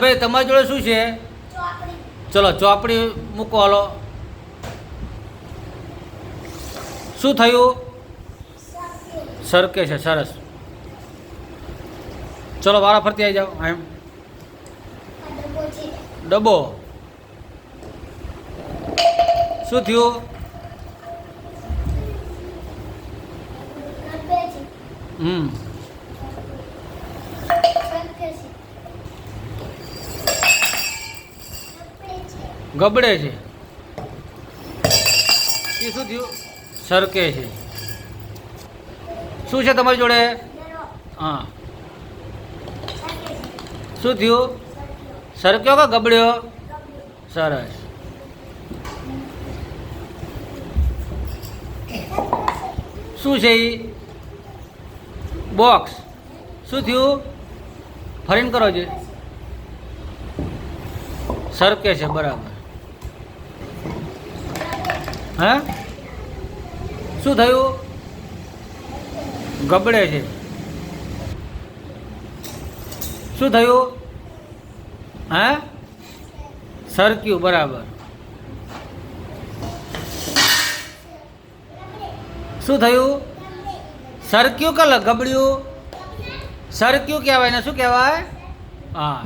ભાઈ તમારી જોડે શું છે? ચલો ચોપડી મૂકો હાલો. શું થયું? સરકે છે સરસ. ચલો વારા ફરતી આવી જાઓ એમ. ડબ્બો. શું થયું? હમ. ગબડે છે. એ શું થયું? સરકે છે. શું છે તમારી જોડે? હા. શું થયું? સરક્યો કે ગબડ્યો? સરસ. શું છે એ બોક્સ. શું થયું? ફરીને કરો છે સરકે છે, બરાબર. હે? શું થયું? ગબડે છે. શું થયું? હે? સરક્યું, બરાબર. શું થયું? સરક્યું કે ગબડ્યું? સરક્યું કહેવાય ને શું કહેવાય? હા.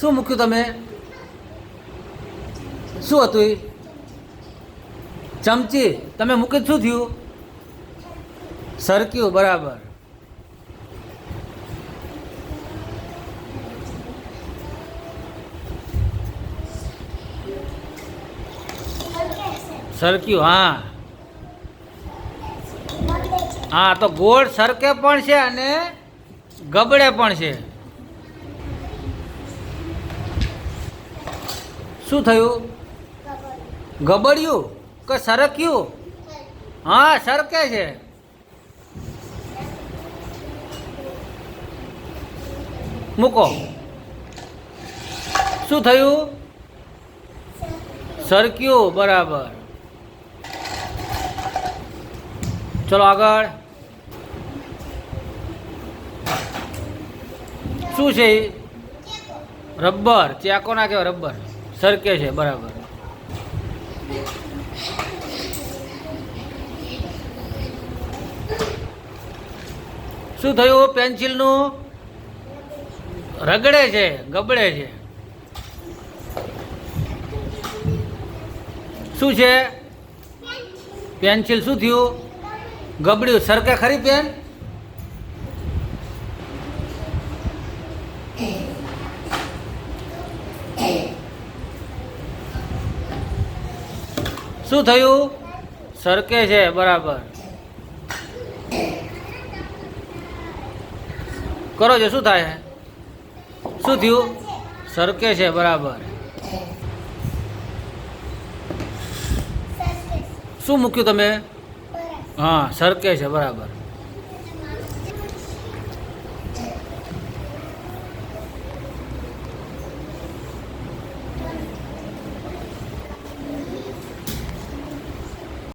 શું મૂક્યું તમે? શું હતું એ? ચમચી, તમે મૂકી શું થયું? સરક્યું, બરાબર. સરક્યું, હા. હા, તો ગોળ સરકે પણ છે અને ગબડે પણ છે. શું થયું? ગબડ્યું કે સરક્યું? હા, સરકે છે. મૂકો. શું થયું? સરક્યું, બરાબર. ચલો આગળ. શું છે રબર. ચાકો ના કહેવાય, રબર. સરકે છે, બરાબર. શું થયું? પેન્સિલનું રગડે છે, ગબડે છે. શું છે? પેન્સિલ શું થયું? ગબડ્યું. સરકે ખરી પેન? શું થયું? સરકે છે બરાબર. કરો છો શું થાય? શું થયું? સરકે છે બરાબર. શું મૂક્યું તમે? હા સરકે છે બરાબર.